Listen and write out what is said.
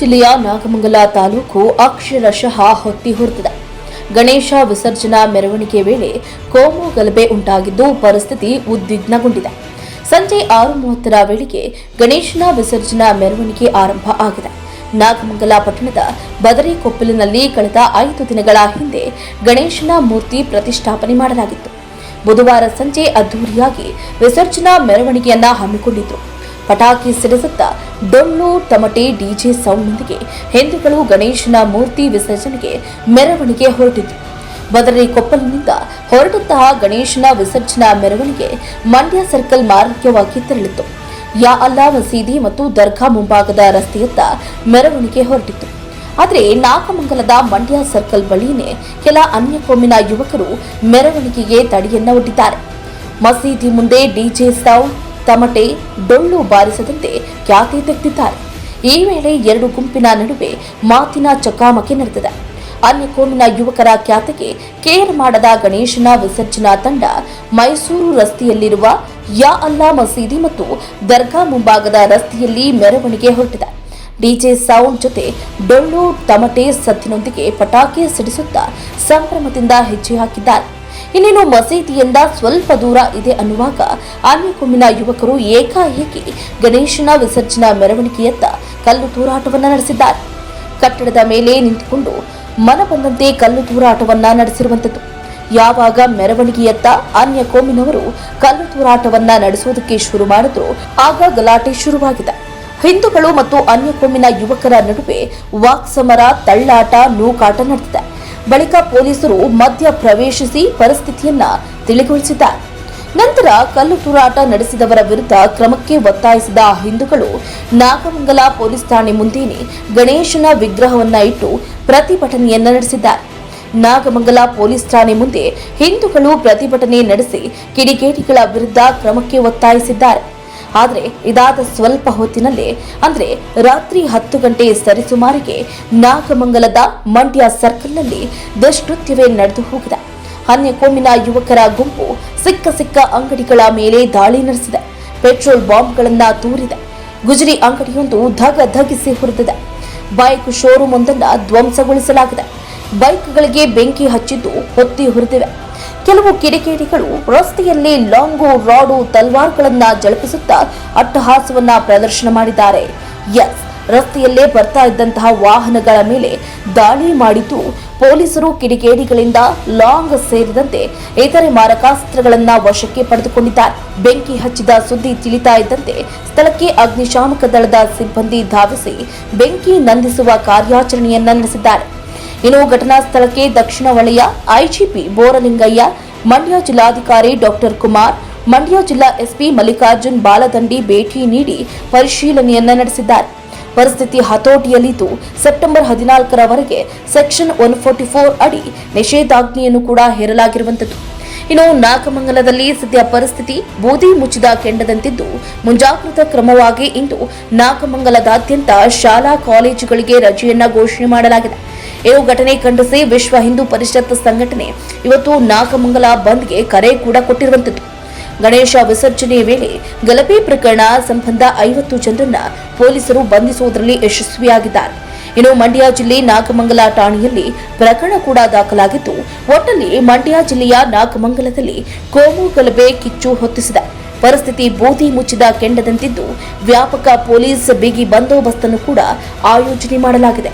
ಜಿಲ್ಲೆಯ ನಾಗಮಂಗಲ ತಾಲೂಕು ಅಕ್ಷರಶಃ ಹೊತ್ತಿ ಹುರಿದಿದೆ. ಗಣೇಶ ವಿಸರ್ಜನಾ ಮೆರವಣಿಗೆ ವೇಳೆ ಕೋಮು ಗಲಭೆ ಉಂಟಾಗಿದ್ದು ಪರಿಸ್ಥಿತಿ ಉದ್ವಿಗ್ನಗೊಂಡಿದೆ. ಸಂಜೆ ಆರು ಮೂವತ್ತರ ವೇಳೆಗೆ ಗಣೇಶನ ವಿಸರ್ಜನಾ ಮೆರವಣಿಗೆ ಆರಂಭ ಆಗಿದೆ. ನಾಗಮಂಗಲ ಪಟ್ಟಣದ ಬದರಿಕೊಪ್ಪಲಿನಲ್ಲಿ ಕಳೆದ ಐದು ದಿನಗಳ ಹಿಂದೆ ಗಣೇಶನ ಮೂರ್ತಿ ಪ್ರತಿಷ್ಠಾಪನೆ ಮಾಡಲಾಗಿತ್ತು. ಬುಧವಾರ ಸಂಜೆ ಅದ್ದೂರಿಯಾಗಿ ವಿಸರ್ಜನಾ ಮೆರವಣಿಗೆಯನ್ನ ಹಮ್ಮಿಕೊಂಡಿದ್ರು. ಪಟಾಕಿ ಸಿಡಿಸುತ್ತಾ ಡೊಳ್ಳು ತಮಟೆ ಡಿಜೆ ಸೌಂಡ್ನೊಂದಿಗೆ ಹಿಂದೂಗಳು ಗಣೇಶನ ಮೂರ್ತಿ ವಿಸರ್ಜನೆಗೆ ಮೆರವಣಿಗೆ ಹೊರಟಿದ್ರು ಬದರಿ ಕೊಪ್ಪಲಿನಿಂದ ಹೊರಟಂತಹ ಗಣೇಶನ ವಿಸರ್ಜನಾ ಮೆರವಣಿಗೆ ಮಂಡ್ಯ ಸರ್ಕಲ್ ಮಾರ್ಗವಾಗಿ ತೆರಳಿತು ಯಾ ಅಲ್ಲಾ ಮಸೀದಿ ಮತ್ತು ದರ್ಗಾ ಮುಂಭಾಗದ ರಸ್ತೆಯತ್ತ ಮೆರವಣಿಗೆ ಹೊರಟಿತು ಆದರೆ ನಾಗಮಂಗಲದ ಮಂಡ್ಯ ಸರ್ಕಲ್ ಬಳಿಯೇ ಕೆಲ ಅನ್ಯ ಕೋಮಿನ ಯುವಕರು ಮೆರವಣಿಗೆಗೆ ತಡೆಯನ್ನ ಒಡ್ಡಿದ್ದಾರೆ. ಮಸೀದಿ ಮುಂದೆ ಡಿಜೆ ಸೌಂಡ್ ತಮಟೆ ಡೊಳ್ಳು ಬಾರಿಸದಂತೆ ಖ್ಯಾತಿ ತೆಗೆದಿದ್ದಾರೆ. ಈ ವೇಳೆ ಎರಡು ಗುಂಪಿನ ನಡುವೆ ಮಾತಿನ ಚಕಾಮಕಿ ನಡೆದಿದೆ. ಅನ್ಯ ಕೋಮಿನ ಯುವಕರ ಖ್ಯಾತಿಗೆ ಕೇರ್ ಮಾಡದ ಗಣೇಶನ ವಿಸರ್ಜನಾ ತಂಡ ಮೈಸೂರು ರಸ್ತೆಯಲ್ಲಿರುವ ಯಾ ಅಲ್ಲಾ ಮಸೀದಿ ಮತ್ತು ದರ್ಗಾ ಮುಂಭಾಗದ ರಸ್ತೆಯಲ್ಲಿ ಮೆರವಣಿಗೆ ಹೊರಟಿದೆ. ಡಿಜೆ ಸೌಂಡ್ ಜೊತೆ ಡೊಳ್ಳು, ತಮಟೆ ಸದ್ದಿನೊಂದಿಗೆ ಪಟಾಕಿ ಸಿಡಿಸುತ್ತಾ ಸಂಭ್ರಮದಿಂದ ಹೆಜ್ಜೆ ಹಾಕಿದ್ದಾರೆ. ಇನ್ನೇನು ಮಸೀದಿಯಿಂದ ಸ್ವಲ್ಪ ದೂರ ಇದೆ ಅನ್ನುವಾಗ ಅನ್ಯ ಕೊಮ್ಮಿನ ಯುವಕರು ಏಕಾಏಕಿ ಗಣೇಶನ ವಿಸರ್ಜನಾ ಮೆರವಣಿಗೆಯತ್ತ ಕಲ್ಲು ತೂರಾಟವನ್ನು ನಡೆಸಿದ್ದಾರೆ. ಕಟ್ಟಡದ ಮೇಲೆ ನಿಂತುಕೊಂಡು ಮನ ಬಂದಂತೆ ಕಲ್ಲು ತೂರಾಟವನ್ನ ನಡೆಸಿರುವಂತದ್ದು. ಯಾವಾಗ ಮೆರವಣಿಗೆಯತ್ತ ಅನ್ಯ ಕೋಮಿನವರು ಕಲ್ಲು ತೂರಾಟವನ್ನ ನಡೆಸುವುದಕ್ಕೆ ಶುರು ಮಾಡಿದ್ರು, ಆಗ ಗಲಾಟೆ ಶುರುವಾಗಿದೆ. ಹಿಂದೂಗಳು ಮತ್ತು ಅನ್ಯ ಕೋಮಿನ ಯುವಕರ ನಡುವೆ ವಾಕ್ಸಮರ, ತಳ್ಳಾಟ, ನೂಕಾಟ ನಡೆದಿದೆ. ಬಳಿಕ ಪೊಲೀಸರು ಮಧ್ಯ ಪ್ರವೇಶಿಸಿ ಪರಿಸ್ಥಿತಿಯನ್ನ ತಿಳಿಗೊಳಿಸಿದ್ದಾರೆ. ನಂತರ ಕಲ್ಲು ತೂರಾಟ ನಡೆಸಿದವರ ವಿರುದ್ಧ ಕ್ರಮಕ್ಕೆ ಒತ್ತಾಯಿಸಿದ ಹಿಂದೂಗಳು ನಾಗಮಂಗಲ ಪೊಲೀಸ್ ಠಾಣೆ ಮುಂದೇನೆ ಗಣೇಶನ ವಿಗ್ರಹವನ್ನ ಇಟ್ಟು ಪ್ರತಿಭಟನೆಯನ್ನ ನಡೆಸಿದ್ದಾರೆ. ನಾಗಮಂಗಲ ಪೊಲೀಸ್ ಠಾಣೆ ಮುಂದೆ ಹಿಂದೂಗಳು ಪ್ರತಿಭಟನೆ ನಡೆಸಿ ಕಿಡಿಗೇಡಿಗಳ ವಿರುದ್ಧ ಕ್ರಮಕ್ಕೆ ಒತ್ತಾಯಿಸಿದ್ದಾರೆ. ಆದರೆ ಇದಾದ ಸ್ವಲ್ಪ ಹೊತ್ತಿನಲ್ಲೇ, ಅಂದ್ರೆ ರಾತ್ರಿ ಹತ್ತು ಗಂಟೆ ಸರಿಸುಮಾರಿಗೆ ನಾಗಮಂಗಲದ ಮಂಡ್ಯ ಸರ್ಕಲ್ನಲ್ಲಿ ದುಷ್ಕೃತ್ಯವೇ ನಡೆದು ಹೋಗಿದೆ. ಅನ್ಯ ಕೋಮಿನ ಯುವಕರ ಗುಂಪು ಸಿಕ್ಕ ಸಿಕ್ಕ ಅಂಗಡಿಗಳ ಮೇಲೆ ದಾಳಿ ನಡೆಸಿದೆ. ಪೆಟ್ರೋಲ್ ಬಾಂಬ್ಗಳನ್ನು ತೂರಿದೆ. ಗುಜರಿ ಅಂಗಡಿಯೊಂದು ಧಗ ಧಗಿಸಿ ಹುರಿದಿದೆ. ಬೈಕ್ ಶೋರೂಮ್ ಒಂದನ್ನ ಧ್ವಂಸಗೊಳಿಸಲಾಗಿದೆ. ಬೈಕ್ಗಳಿಗೆ ಬೆಂಕಿ ಹಚ್ಚಿದ್ದು ಹೊತ್ತಿ ಹುರಿದಿವೆ. ಕೆಲವು ಕಿಡಿಕೇಡಿಗಳು ರಸ್ತೆಯಲ್ಲಿ ಲಾಂಗು, ರಾಡು, ತಲ್ವಾರ್ಗಳನ್ನ ಜಳಪಿಸುತ್ತಾ ಅಟ್ಟಹಾಸವನ್ನ ಪ್ರದರ್ಶನ ಮಾಡಿದ್ದಾರೆ. ಎಸ್, ರಸ್ತೆಯಲ್ಲೇ ಬರ್ತಾ ಇದ್ದಂತಹ ವಾಹನಗಳ ಮೇಲೆ ದಾಳಿ ಮಾಡಿದ್ದು ಪೊಲೀಸರು ಕಿಡಿಗೇಡಿಗಳಿಂದ ಲಾಂಗ್ ಸೇರಿದಂತೆ ಇತರೆ ಮಾರಕಾಸ್ತ್ರಗಳನ್ನ ವಶಕ್ಕೆ ಪಡೆದುಕೊಂಡಿದ್ದಾರೆ. ಬೆಂಕಿ ಹಚ್ಚಿದ ಸುದ್ದಿ ತಿಳಿತಾ ಇದ್ದಂತೆ ಸ್ಥಳಕ್ಕೆ ಅಗ್ನಿಶಾಮಕ ದಳದ ಸಿಬ್ಬಂದಿ ಧಾವಿಸಿ ಬೆಂಕಿ ನಂದಿಸುವ ಕಾರ್ಯಾಚರಣೆಯನ್ನ ನಡೆಸಿದ್ದಾರೆ. ಇನ್ನು ಘಟನಾ ಸ್ಥಳಕ್ಕೆ ದಕ್ಷಿಣ ವಲಯ ಐಜಿಪಿ ಬೋರಲಿಂಗಯ್ಯ, ಮಂಡ್ಯ ಜಿಲ್ಲಾಧಿಕಾರಿ ಡಾಕ್ಟರ್ ಕುಮಾರ್, ಮಂಡ್ಯ ಜಿಲ್ಲಾ ಎಸ್ಪಿ ಮಲ್ಲಿಕಾರ್ಜುನ್ ಬಾಲದಂಡಿ ಭೇಟಿ ನೀಡಿ ಪರಿಶೀಲನೆಯನ್ನ ನಡೆಸಿದ್ದಾರೆ. ಪರಿಸ್ಥಿತಿ ಹತೋಟಿಯಲ್ಲಿದ್ದು, ಸೆಪ್ಟೆಂಬರ್ ಹದಿನಾಲ್ಕರವರೆಗೆ ಸೆಕ್ಷನ್ ಒನ್ ಫೋರ್ಟಿ ಫೋರ್ ಅಡಿ ನಿಷೇಧಾಜ್ಞೆಯನ್ನು ಕೂಡ ಹೇರಲಾಗಿರುವಂತದ್ದು ಇನ್ನು ನಾಗಮಂಗಲದಲ್ಲಿ ಸದ್ಯ ಪರಿಸ್ಥಿತಿ ಬೂದಿ ಮುಚ್ಚಿದ ಕೆಂಡದಂತಿದ್ದು, ಮುಂಜಾಗ್ರತಾ ಕ್ರಮವಾಗಿ ಇಂದು ನಾಗಮಂಗಲದಾದ್ಯಂತ ಶಾಲಾ ಕಾಲೇಜುಗಳಿಗೆ ರಜೆಯನ್ನ ಘೋಷಣೆ ಮಾಡಲಾಗಿದೆ. ಇವು ಘಟನೆ ಖಂಡಿಸಿ ವಿಶ್ವ ಹಿಂದೂ ಪರಿಷತ್ ಸಂಘಟನೆ ಇವತ್ತು ನಾಗಮಂಗಲ ಬಂದ್ಗೆ ಕರೆ ಕೂಡ ಕೊಟ್ಟಿರುವಂತದ್ದು ಗಣೇಶ ವಿಸರ್ಜನೆ ವೇಳೆ ಗಲಭೆ ಪ್ರಕರಣ ಸಂಬಂಧ ಐವತ್ತು ಜನರನ್ನ ಪೊಲೀಸರು ಬಂಧಿಸುವುದರಲ್ಲಿ ಯಶಸ್ವಿಯಾಗಿದ್ದಾರೆ. ಇನ್ನು ಮಂಡ್ಯ ಜಿಲ್ಲೆ ನಾಗಮಂಗಲ ಠಾಣೆಯಲ್ಲಿ ಪ್ರಕರಣ ಕೂಡ ದಾಖಲಾಗಿದ್ದು ಒಟ್ಟಲ್ಲಿ ಮಂಡ್ಯ ಜಿಲ್ಲೆಯ ನಾಗಮಂಗಲದಲ್ಲಿ ಕೋಮು ಗಲಭೆ ಕಿಚ್ಚು ಹೊತ್ತಿಸಿದೆ. ಪರಿಸ್ಥಿತಿ ಬೂದಿ ಮುಚ್ಚಿದ ಕೆಂಡದಂತಿದ್ದು ವ್ಯಾಪಕ ಪೊಲೀಸ್ ಬಿಗಿ ಬಂದೋಬಸ್ತನ್ನು ಕೂಡ ಆಯೋಜನೆ ಮಾಡಲಾಗಿದೆ.